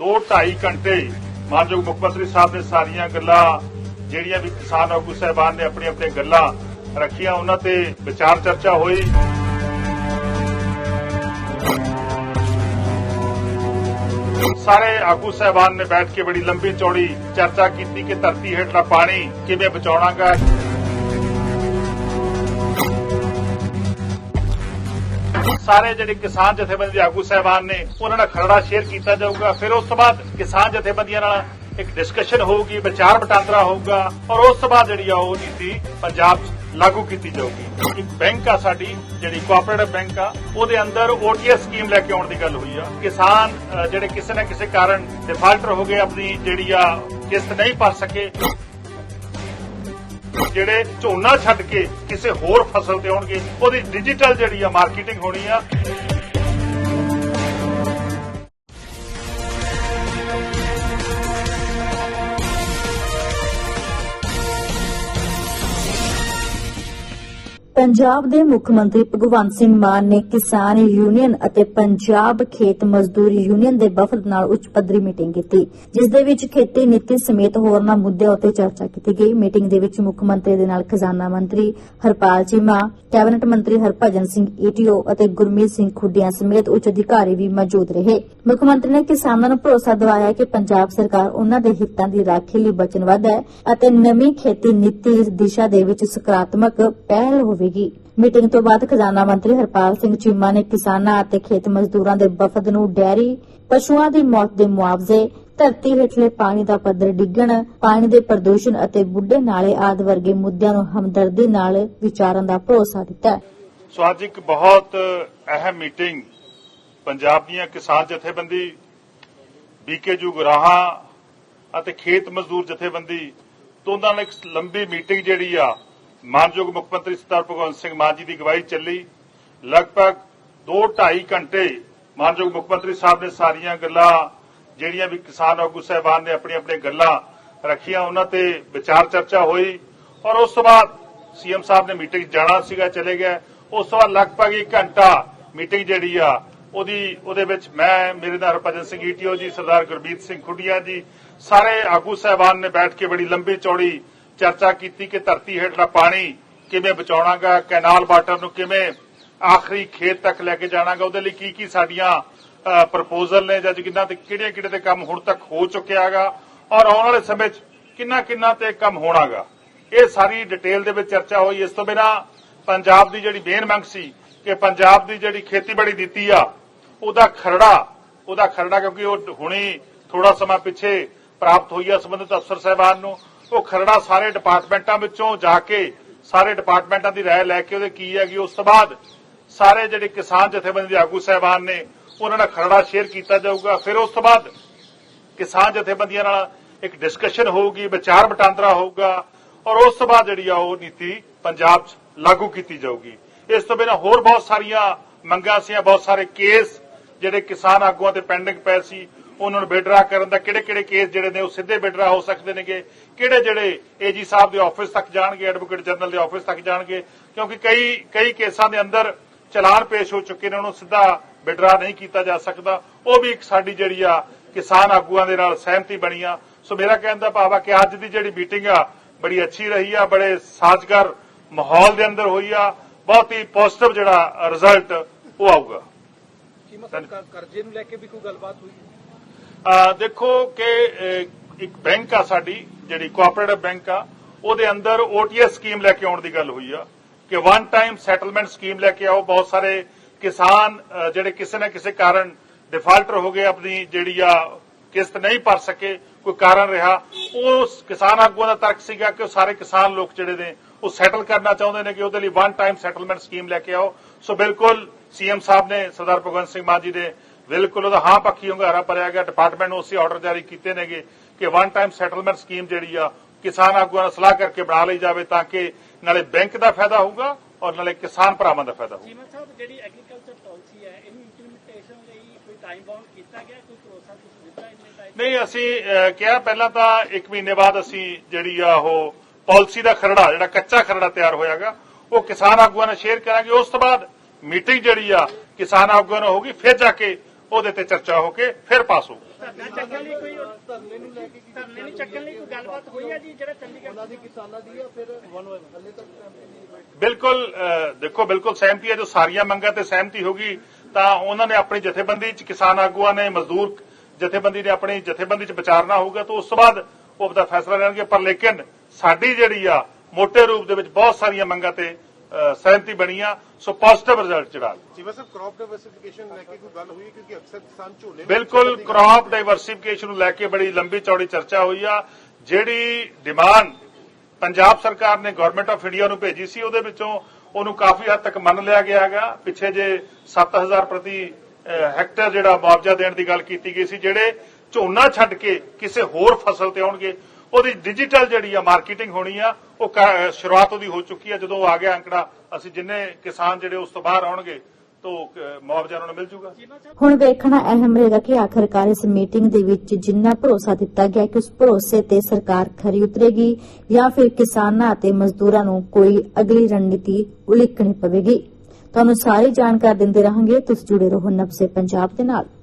2 2.5 ਘੰਟੇ ਮਾਨਯੋਗ ਮੁੱਖ ਮੰਤਰੀ ਸਾਹਿਬ ਨੇ ਸਾਰੀਆਂ ਗੱਲਾਂ ਜਿਹੜੀਆਂ ਵੀ ਕਿਸਾਨ ਆਗੂ ਸਾਹਿਬਾਨ ਨੇ ਆਪਣੀ ਆਪਣੀਆਂ ਗੱਲਾਂ ਰੱਖੀਆਂ, ਉਹਨਾਂ ਤੇ ਵਿਚਾਰ ਚਰਚਾ ਹੋਈ। ਸਾਰੇ ਆਗੂ ਸਾਹਿਬਾਨ ਨੇ ਬੈਠ ਕੇ ਬੜੀ ਲੰਬੀ ਚੌੜੀ ਚਰਚਾ ਕੀਤੀ ਕਿ ਧਰਤੀ ਹੇਠਲਾ ਪਾਣੀ ਕਿਵੇਂ ਬਚਾਉਣਾਗਾ ਸਾਰੇ ਜਿਹੜੇ ਕਿਸਾਨ ਜਥੇਬੰਦੀ ਦੇ ਆਗੂ ਸਾਹਿਬਾਨ ਨੇ, ਉਹਨਾਂ ਦਾ ਖਰੜਾ ਸ਼ੇਅਰ ਕੀਤਾ ਜਾਊਗਾ। ਫਿਰ ਉਸ ਤੋਂ ਬਾਅਦ ਕਿਸਾਨ ਜਥੇਬੰਦੀਆਂ ਨਾਲ ਇੱਕ ਡਿਸਕਸ਼ਨ ਹੋਊਗੀ, ਵਿਚਾਰ ਵਟਾਂਦਰਾ ਹੋਊਗਾ ਔਰ ਉਸ ਤੋਂ ਬਾਅਦ ਜਿਹੜੀ ਆ ਉਹ ਨੀਤੀ ਪੰਜਾਬ 'ਚ ਲਾਗੂ ਕੀਤੀ ਜਾਊਗੀ। ਇੱਕ ਬੈਂਕ ਆ ਸਾਡੀ, ਜਿਹੜੀ ਕੋਆਪਰੇਟਿਵ ਬੈਂਕ ਆ, ਉਹਦੇ ਅੰਦਰ ਓਟੀਐਸ ਸਕੀਮ ਲੈ ਕੇ ਆਉਣ ਦੀ ਗੱਲ ਹੋਈ ਆ। ਕਿਸਾਨ ਜਿਹੜੇ ਕਿਸੇ ਨਾ ਕਿਸੇ ਕਾਰਨ ਡਿਫਾਲਟਰ ਹੋ ਗਏ, ਆਪਣੀ ਜਿਹੜੀ ਆ ਕਿਸ਼ਤ ਨਹੀਂ ਭਰ ਸਕੇ ਜਿਹੜੇ ਝੋਨਾ ਛੱਡ ਕੇ ਕਿਸੇ ਹੋਰ ਫਸਲ ਤੇ ਆਉਣਗੇ, ਉਹਦੀ ਡਿਜੀਟਲ ਜਿਹੜੀ ਆ ਮਾਰਕੀਟਿੰਗ ਹੋਣੀ ਆ। ਪੰਜਾਬ ਦੇ ਮੁੱਖ ਮੰਤਰੀ ਭਗਵੰਤ ਸਿੰਘ ਮਾਨ ਨੇ ਕਿਸਾਨ ਯੂਨੀਅਨ ਅਤੇ ਪੰਜਾਬ ਖੇਤ ਮਜ਼ਦੂਰ ਯੂਨੀਅਨ ਦੇ ਵਫਦ ਨਾਲ ਉੱਚ ਪੱਧਰੀ ਮੀਟਿੰਗ ਕੀਤੀ, ਜਿਸ ਦੇ ਵਿੱਚ ਖੇਤੀ ਨੀਤੀ ਸਮੇਤ ਹੋਰਨਾਂ ਮੁੱਦਿਆਂ ਉੱਤੇ ਚਰਚਾ ਕੀਤੀ ਗਈ। ਮੀਟਿੰਗ ਦੇ ਵਿੱਚ ਮੁੱਖ ਮੰਤਰੀ ਦੇ ਨਾਲ ਖਜ਼ਾਨਾ ਮੰਤਰੀ ਹਰਪਾਲ ਚੀਮਾ, ਕੈਬਨਿਟ ਮੰਤਰੀ ਹਰਭਜਨ ਸਿੰਘ ਈਟੀਓ ਅਤੇ ਗੁਰਮੀਤ ਸਿੰਘ ਖੁੱਡੀਆਂ ਸਮੇਤ ਉੱਚ ਅਧਿਕਾਰੀ ਵੀ ਮੌਜੂਦ ਰਹੇ। ਮੁੱਖ ਮੰਤਰੀ ਨੇ ਕਿਸਾਨਾਂ ਨੂੰ ਭਰੋਸਾ ਦਿਵਾਇਆ ਕਿ ਪੰਜਾਬ ਸਰਕਾਰ ਉਹਨਾਂ ਦੇ ਹਿੱਤਾਂ ਦੀ ਰਾਖੀ ਲਈ ਵਚਨਬੱਧ ਹੈ ਅਤੇ ਨਵੀਂ ਖੇਤੀ ਨੀਤੀ ਦਿਸ਼ਾ ਦੇ ਵਿੱਚ ਸਕਾਰਾਤਮਕ ਪਹਿਲ ਹੋਵੇ ਹੋਵੇਗੀ ਮੀਟਿੰਗ ਤੋਂ ਬਾਅਦ ਖਜ਼ਾਨਾ ਮੰਤਰੀ ਹਰਪਾਲ ਸਿੰਘ ਚੀਮਾ ਨੇ ਕਿਸਾਨਾਂ ਅਤੇ ਖੇਤ ਮਜ਼ਦੂਰਾਂ ਦੇ ਵਫਦ ਨੂੰ ਡੈਰੀ, ਪਸ਼ੂਆਂ ਦੀ ਮੌਤ ਦੇ ਮੁਆਵਜ਼ੇ, ਧਰਤੀ ਹੇਠਲੇ ਪਾਣੀ ਦਾ ਪੱਧਰ ਡਿੱਗਣ, ਪਾਣੀ ਦੇ ਪ੍ਰਦੂਸ਼ਣ ਅਤੇ ਬੁੱਢੇ ਨਾਲੇ ਆਦਿ ਵਰਗੇ ਮੁੱਦਿਆਂ ਨੂੰ ਹਮਦਰਦੀ ਨਾਲ ਵਿਚਾਰਨ ਦਾ ਭਰੋਸਾ ਦਿੱਤਾ। ਸੋ ਅੱਜ ਇੱਕ ਬਹੁਤ ਅਹਿਮ ਮੀਟਿੰਗ ਪੰਜਾਬ ਦੀਆਂ ਕਿਸਾਨ ਜਥੇਬੰਦੀ, ਬੀਕੇ ਜੁਗਰਾਹਾ ਅਤੇ ਖੇਤ ਮਜ਼ਦੂਰ ਜਥੇਬੰਦੀ, ਦੋਨਾਂ ਨਾਲ ਇੱਕ ਲੰਬੀ ਮੀਟਿੰਗ ਜਿਹੜੀ ਆ ਮਾਨਯੋਗ ਮੁੱਖ ਮੰਤਰੀ ਸਰਦਾਰ ਭਗਵੰਤ ਸਿੰਘ ਮਾਨ ਜੀ ਦੀ ਅਗਵਾਈ ਚੱਲੀ। ਲਗਭਗ 2.5 ਘੰਟੇ ਮਾਨਯੋਗ ਮੁੱਖ ਮੰਤਰੀ ਸਾਹਿਬ ਨੇ ਸਾਰੀਆਂ ਗੱਲਾਂ, ਜਿਹੜੀਆਂ ਵੀ ਕਿਸਾਨ ਆਗੂ ਸਾਹਿਬਾਨ ਨੇ ਆਪਣੀ ਆਪਣੀਆਂ ਗੱਲਾਂ ਰੱਖੀਆਂ, ਉਹਨਾਂ ਤੇ ਵਿਚਾਰ ਚਰਚਾ ਹੋਈ। ਔਰ ਉਸ ਤੋਂ ਬਾਅਦ ਸੀਐਮ ਸਾਹਿਬ ਨੇ ਮੀਟਿੰਗ ਜਾਣਾ ਸੀਗਾ, ਚਲੇ ਗਏ ਉਸ ਤੋਂ ਬਾਅਦ ਲਗਭਗ 1 ਘੰਟਾ ਮੀਟਿੰਗ ਜਿਹੜੀ ਆ, ਉਹਦੀ, ਉਹਦੇ ਵਿੱਚ ਮੈਂ, ਮੇਰੇ ਨਾਲ ਹਰਭਜਨ ਸਿੰਘ ਈਟੀਓ ਜੀ, ਸਰਦਾਰ ਗੁਰਬੀਤ ਸਿੰਘ ਖੁੱਡੀਆਂ ਜੀ, ਸਾਰੇ ਆਗੂ ਸਾਹਿਬਾਨ ਨੇ ਬੈਠ ਕੇ ਬੜੀ ਲੰਬੀ ਚੌੜੀ ਚਰਚਾ ਕੀਤੀ ਕਿ ਧਰਤੀ ਹੇਠਲਾ ਪਾਣੀ ਕਿਵੇਂ ਬਚਾਉਣਾਗਾ, ਕੈਨਾਲ ਵਾਟਰ ਨੂੰ ਕਿਵੇਂ ਆਖਰੀ ਖੇਤ ਤੱਕ ਲੈ ਕੇ ਜਾਣਾਗਾ, ਉਹਦੇ ਲਈ ਕੀ ਕੀ ਸਾਡੀਆਂ ਪ੍ਰਪੋਜ਼ਲ ਨੇ ਜਾਂ ਕਿੰਨਾ ਤੇ ਕਿਹੜੇ ਕਿਹੜੇ ਤੇ ਕੰਮ ਹੁਣ ਤੱਕ ਹੋ ਚੁੱਕਿਆਗਾ ਔਰ ਆਉਣ ਵਾਲੇ ਸਮੇਂ 'ਚ ਕਿੰਨਾ ਕਿੰਨਾ ਤੇ ਕੰਮ ਹੋਣਾਗਾ। ਇਹ ਸਾਰੀ ਡਿਟੇਲ ਦੇ ਵਿੱਚ ਚਰਚਾ ਹੋਈ। ਇਸ ਤੋਂ ਬਿਨਾ ਪੰਜਾਬ ਦੀ ਜਿਹੜੀ ਮੇਨ ਮੰਗ ਸੀ ਕਿ ਪੰਜਾਬ ਦੀ ਜਿਹੜੀ ਖੇਤੀਬਾੜੀ ਨੀਤੀ ਆ, ਉਹਦਾ ਖਰੜਾ ਉਹਦਾ ਖਰੜਾ ਕਿਉਂਕਿ ਉਹ ਹੁਣੀ ਥੋੜਾ ਸਮਾਂ ਪਿੱਛੇ ਪ੍ਰਾਪਤ ਹੋਈ ਆ ਸੰਬੰਧਿਤ ਅਫਸਰ ਸਾਹਿਬਾਨ ਨੂੰ। ਉਹ ਖਰੜਾ ਸਾਰੇ ਡਿਪਾਰਟਮੈਂਟਾਂ ਵਿੱਚੋਂ ਜਾ ਕੇ ਸਾਰੇ ਡਿਪਾਰਟਮੈਂਟਾਂ ਦੀ ਰਾਏ ਲੈ ਕੇ ਉਹਦੇ ਕੀ ਹੈਗੀ, ਉਸ ਤੋਂ ਬਾਅਦ ਸਾਰੇ ਜਿਹੜੇ ਕਿਸਾਨ ਜਥੇਬੰਦੀ ਦੇ ਆਗੂ ਸਾਹਿਬਾਨ ਨੇ, ਉਹਨਾਂ ਨਾਲ ਖਰੜਾ ਸ਼ੇਅਰ ਕੀਤਾ ਜਾਊਗਾ। ਫਿਰ ਉਸ ਤੋਂ ਬਾਅਦ ਕਿਸਾਨ ਜਥੇਬੰਦੀਆਂ ਨਾਲ ਇੱਕ ਡਿਸਕਸ਼ਨ ਹੋਊਗੀ, ਵਿਚਾਰ ਵਟਾਂਦਰਾ ਹੋਊਗਾ ਔਰ ਉਸ ਤੋਂ ਬਾਅਦ ਜਿਹੜੀ ਆ ਉਹ ਨੀਤੀ ਪੰਜਾਬ 'ਚ ਲਾਗੂ ਕੀਤੀ ਜਾਊਗੀ। ਇਸ ਤੋਂ ਬਿਨਾਂ ਹੋਰ ਬਹੁਤ ਸਾਰੀਆਂ ਮੰਗਾਂ ਸੀ ਬਹੁਤ ਸਾਰੇ ਕੇਸ ਜਿਹੜੇ ਕਿਸਾਨ ਆਗੂਆਂ ਤੇ ਪੈਂਡਿੰਗ ਪਏ ਸੀ ਉਹਨਾਂ ਨੂੰ ਬੇਡਰਾ ਕਰਨ ਦਾ ਕਿਹੜੇ ਕਿਹੜੇ ਕੇਸ ਜਿਹੜੇ ਨੇ ਉਹ ਸਿੱਧੇ ਬੇਡਰਾ ਹੋ ਸਕਦੇ ਨੇਗੇ ਕਿਹੜੇ ਜਿਹੜੇ ਏਜੀ ਸਾਹਿਬ ਦੇ ਆਫਿਸ ਤੱਕ ਜਾਣਗੇ ਐਡਵੋਕੇਟ ਜਨਰਲ ਦੇ ਆਫਿਸ ਤੱਕ ਜਾਣਗੇ ਕਿਉਂਕਿ ਕਈ ਕਈ ਕੇਸਾਂ ਦੇ ਅੰਦਰ ਚਲਾਨ ਪੇਸ਼ ਹੋ ਚੁੱਕੇ ਨੇ ਉਹਨੂੰ ਸਿੱਧਾ ਵਿਡਰਾ ਨਹੀਂ ਕੀਤਾ ਜਾ ਸਕਦਾ। ਉਹ ਵੀ ਇੱਕ ਸਾਡੀ ਜਿਹੜੀ ਆ ਕਿਸਾਨ ਆਗੂਆਂ ਦੇ ਨਾਲ ਸਹਿਮਤੀ ਬਣੀ ਆ। ਸੋ ਮੇਰਾ ਕਹਿਣ ਦਾ ਭਾਵ ਆ ਕਿ ਅੱਜ ਦੀ ਜਿਹੜੀ ਮੀਟਿੰਗ ਆ ਬੜੀ ਅੱਛੀ ਰਹੀ ਆ ਬੜੇ ਸਾਜ਼ਗਰ ਮਾਹੌਲ ਦੇ ਅੰਦਰ ਹੋਈ ਆ ਬਹੁਤ ਹੀ ਪੋਜ਼ਿਟਿਵ ਜਿਹੜਾ ਰਿਜ਼ਲਟ ਉਹ ਆਊਗਾ। ਕੀ ਮਤਲਬ ਕਰ- ਕਰਜ਼ੇ ਨੂੰ ਲੈ ਕੇ ਵੀ ਕੋਈ ਗੱਲਬਾਤ ਹੋਈ? ਦੇਖੋ ਕਿ ਅਹ, ਇੱਕ ਬੈਂਕ ਆ ਸਾਡੀ ਜਿਹੜੀ ਕੋਆਪਰੇਟਿਵ ਬੈਂਕ ਆ ਉਹਦੇ ਅੰਦਰ ਓਟੀਐਸ ਸਕੀਮ ਲੈ ਕੇ ਆਉਣ ਦੀ ਗੱਲ ਹੋਈ ਆ ਕਿ ਵਨ ਟਾਈਮ ਸੈਟਲਮੈਂਟ ਸਕੀਮ ਲੈ ਕੇ ਆਓ। ਬਹੁਤ ਸਾਰੇ ਕਿਸਾਨ ਜਿਹੜੇ ਕਿਸੇ ਨਾ ਕਿਸੇ ਕਾਰਨ ਡਿਫਾਲਟਰ ਹੋ ਗਏ ਆਪਣੀ ਜਿਹੜੀ ਆ ਕਿਸ਼ਤ ਨਹੀਂ ਭਰ ਸਕੇ ਕੋਈ ਕਾਰਨ ਰਿਹਾ। ਉਸ ਕਿਸਾਨ ਆਗੂਆਂ ਦਾ ਤਰਕ ਸੀਗਾ ਕਿ ਉਹ ਸਾਰੇ ਕਿਸਾਨ ਲੋਕ ਜਿਹੜੇ ਨੇ ਉਹ ਸੈਟਲ ਕਰਨਾ ਚਾਹੁੰਦੇ ਨੇ ਕਿ ਉਹਦੇ ਲਈ ਵਨ ਟਾਈਮ ਸੈਟਲਮੈਂਟ ਸਕੀਮ ਲੈ ਕੇ ਆਓ। ਸੋ ਬਿਲਕੁਲ ਸੀਐਮ ਸਾਹਿਬ ਨੇ ਸਰਦਾਰ ਭਗਵੰਤ ਸਿੰਘ ਮਾਨ ਜੀ ਦੇ ਬਿਲਕੁਲ ਉਹਦਾ ਹਾਂ ਪੱਖੀ ਹੁੰਗਾਰਾ ਭਰਿਆ ਗਿਆ। ਡਿਪਾਰਟਮੈਂਟ ਨੂੰ ਉਸੇ ਆਰਡਰ ਜਾਰੀ ਕੀਤੇ ਨੇਗੇ ਕਿ ਵਨ ਟਾਈਮ ਸੈਟਲਮੈਂਟ ਸਕੀਮ ਜਿਹੜੀ ਆ ਕਿਸਾਨ ਆਗੂਆਂ ਨਾਲ ਸਲਾਹ ਕਰਕੇ ਬਣਾ ਲਈ ਜਾਵੇ ਤਾਂ ਕਿ ਨਾਲੇ ਬੈਂਕ ਦਾ ਫਾਇਦਾ ਹੋਊਗਾ ਔਰ ਨਾਲੇ ਕਿਸਾਨ ਭਰਾਵਾਂ ਦਾ ਫਾਇਦਾ ਹੋਊਗਾ। ਚੀਮਾ ਸਾਹਿਬ ਜਿਹੜੀ ਐਗਰੀਕਲਚਰ ਪਾਲਿਸੀ ਹੈ ਇਹਨੂੰ ਇੰਪਲੀਮੈਂਟੇਸ਼ਨ ਲਈ ਕੋਈ ਟਾਈਮ ਬਾਉਂਡ ਕੀਤਾ ਗਿਆ? ਕੋਈ ਭਰੋਸਾ ਤੁਸੀਂ ਦਿੱਤਾ ਇੰਨੇ ਟਾਈਮ ਨਹੀਂ ਅਸੀਂ ਕਿਹਾ ਪਹਿਲਾਂ ਤਾਂ 1 ਮਹੀਨੇ ਬਾਅਦ ਅਸੀਂ ਜਿਹੜੀ ਆ ਉਹ ਪਾਲਿਸੀ ਦਾ ਖਰੜਾ ਜਿਹੜਾ ਕੱਚਾ ਖਰੜਾ ਤਿਆਰ ਹੋਇਆਗਾ ਉਹ ਕਿਸਾਨ ਆਗੂਆਂ ਨਾਲ ਸ਼ੇਅਰ ਕਰਾਂਗੇ। ਉਸ ਤੋਂ ਬਾਅਦ ਮੀਟਿੰਗ ਜਿਹੜੀ ਆ ਕਿਸਾਨ ਆਗੂਆਂ ਨਾਲ ਹੋਊਗੀ ਫਿਰ ਜਾ ਕੇ ਉਹਦੇ ਤੇ ਚਰਚਾ ਹੋ ਕੇ ਫਿਰ ਪਾਸ ਹੋਊਗੀ ਧਰਨਾ ਚੱਕਣ ਲਈ ਕੋਈ ਧਰਨੇ ਨੂੰ ਲੈ ਕੇ ਧਰਨੇ ਨੂੰ ਚੱਕਣ ਲਈ ਕੋਈ ਗੱਲਬਾਤ ਹੋਈ ਹੈ ਜੀ ਜਿਹੜਾ ਚੰਡੀਗੜ੍ਹ ਉਹਨਾਂ ਦੀ ਕਿਸਾਨਾਂ ਦੀ ਆ ਫਿਰ ਵਨ ਹਲੇ ਤੱਕ ਬਿਲਕੁਲ ਦੇਖੋ ਬਿਲਕੁਲ ਸਹਿਮਤੀ ਹੈ। ਜੋ ਸਾਰੀਆਂ ਮੰਗਾਂ ਤੇ ਸਹਿਮਤੀ ਹੋਗੀ ਤਾਂ ਉਹਨਾਂ ਨੇ ਆਪਣੀ ਜਥੇਬੰਦੀ ਚ ਕਿਸਾਨ ਆਗੂਆਂ ਨੇ ਮਜ਼ਦੂਰ ਜਥੇਬੰਦੀ ਨੇ ਆਪਣੀ ਜਥੇਬੰਦੀ ਚ ਵਿਚਾਰਨਾ ਹੋਊਗਾ ਤਾਂ ਉਸ ਤੋਂ ਬਾਅਦ ਉਹ ਆਪਦਾ ਫੈਸਲਾ ਲੈਣਗੇ। ਪਰ ਲੇਕਿਨ ਸਾਡੀ ਜਿਹੜੀ ਆ ਮੋٹے ਰੂਪ ਦੇ ਵਿੱਚ ਬਹੁਤ ਸਾਰੀਆਂ ਮੰਗਾਂ ਤੇ ਸਹਿਮਤੀ ਬਣੀ ਆ ਸੋ ਪੋਜ਼ਿਟਿਵ ਰਿਜ਼ਲਟ ਜਿਹੜਾ ਜਿਵੇਂ ਸਰ ਕ੍ਰੌਪ ਡਾਈਵਰਸਿਫਿਕੇਸ਼ਨ ਲੈ ਕੇ ਕੋਈ ਗੱਲ ਹੋਈ ਕਿਉਂਕਿ ਅਕਸਰ ਕਿਸਾਨ ਝੋਨੇ ਨੂੰ ਬਿਲਕੁਲ ਕ੍ਰੌਪ ਡਾਈਵਰਸਿਫਿਕੇਸ਼ਨ ਨੂੰ ਲੈ ਕੇ ਬੜੀ ਲੰਬੀ ਚੌੜੀ ਚਰਚਾ ਹੋਈ ਆ। ਜਿਹੜੀ ਡਿਮਾਂਡ ਪੰਜਾਬ ਸਰਕਾਰ ਨੇ ਗਵਰਨਮੈਂਟ ਆਫ ਇੰਡੀਆ ਨੂੰ ਭੇਜੀ ਸੀ ਉਹਦੇ ਵਿੱਚੋਂ ਉਹਨੂੰ ਕਾਫੀ ਹੱਦ ਤੱਕ ਮੰਨ ਲਿਆ ਗਿਆ ਹੈਗਾ। ਪਿੱਛੇ ਜੇ 7000 ਪ੍ਰਤੀ ਹੈਕਟੇਅਰ ਜਿਹੜਾ ਮੁਆਵਜ਼ਾ ਦੇਣ ਦੀ ਗੱਲ ਕੀਤੀ ਗਈ ਸੀ ਜਿਹੜੇ ਝੋਨਾ ਛੱਡ ਕੇ ਕਿਸੇ ਹੋਰ ਫਸਲ ਤੇ ਆਉਣਗੇ ਉਹਦੀ ਡਿਜੀਟਲ ਜਿਹੜੀ ਆ ਮਾਰਕੀਟਿੰਗ ਹੋਣੀ ਆ, ਉਹ ਸ਼ੁਰੂਆਤ ਉਹਦੀ ਹੋ ਚੁੱਕੀ ਆ। ਜਦੋਂ ਆ ਗਿਆ ਅੰਕੜਾ, ਅਸੀਂ ਜਿੰਨੇ ਕਿਸਾਨ ਜਿਹੜੇ ਉਸ ਤੋਂ ਬਾਹਰ ਆਉਣਗੇ, ਤੋਂ ਮੁਆਵਜ਼ਾ ਉਹਨਾਂ ਨੂੰ ਮਿਲ ਜੂਗਾ। ਹੁਣ ਵੇਖਣਾ ਅਹਿਮ ਰਹੇਗਾ ਕਿ ਆਖਰਕਾਰ ਇਸ ਮੀਟਿੰਗ ਦੇ ਵਿੱਚ ਜਿੰਨਾ ਭਰੋਸਾ ਦਿੱਤਾ ਗਿਆ ਕਿ ਉਸ ਭਰੋਸੇ ਤੇ ਸਰਕਾਰ ਖਰੀ ਉਤਰੇਗੀ ਜਾਂ ਫਿਰ ਕਿਸਾਨਾਂ ਅਤੇ ਮਜ਼ਦੂਰਾਂ ਨੂੰ ਕੋਈ ਅਗਲੀ ਰਣਨੀਤੀ ਉਲੀਕਣੀ ਪਵੇਗੀ। ਤੁਹਾਨੂੰ ਸਾਰੀ ਜਾਣਕਾਰੀ ਦਿੰਦੇ ਰਹਾਂਗੇ। ਤੁਸੀਂ ਜੁੜੇ ਰਹੋ ਨਬਸੇ ਪੰਜਾਬ ਦੇ ਨਾਲ।